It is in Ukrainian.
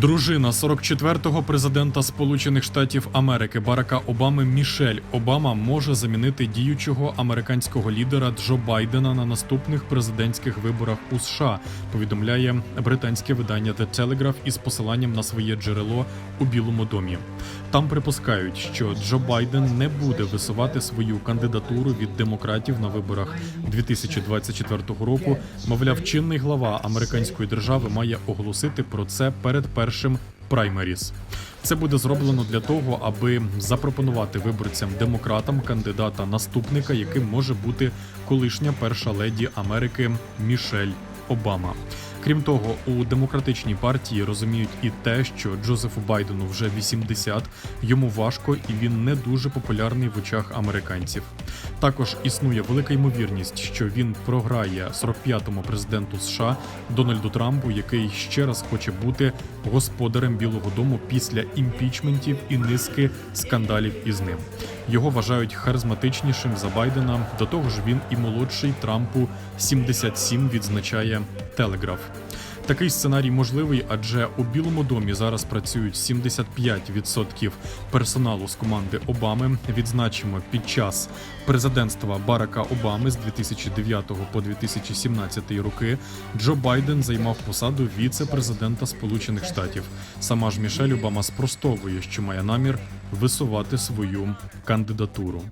Дружина 44-го президента Сполучених Штатів Америки Барака Обами Мішель Обама може замінити діючого американського лідера Джо Байдена на наступних президентських виборах у США. Повідомляє британське видання The Telegraph із посиланням на своє джерело у Білому домі. Там припускають, що Джо Байден не буде висувати свою кандидатуру від демократів на виборах 2024 року. Мовляв, чинний глава американської держави має оголосити про це перед першим праймеріс. Це буде зроблено для того, аби запропонувати виборцям демократам кандидата наступника, яким може бути колишня перша леді Америки Мішель Обама. Крім того, у демократичній партії розуміють і те, що Джозефу Байдену вже 80, йому важко і він не дуже популярний в очах американців. Також існує велика ймовірність, що він програє 45-му президенту США Дональду Трампу, який ще раз хоче бути господарем Білого Дому після імпічментів і низки скандалів із ним. Його вважають харизматичнішим за Байдена. До того ж, він і молодший Трампу 77, відзначає Телеграф. Такий сценарій можливий, адже у Білому домі зараз працюють 75% персоналу з команди Обами. Відзначимо під час президентства Барака Обами з 2009 по 2017 роки Джо Байден займав посаду віце-президента Сполучених Штатів. Сама ж Мішель Обама спростовує, що має намір висувати свою кандидатуру.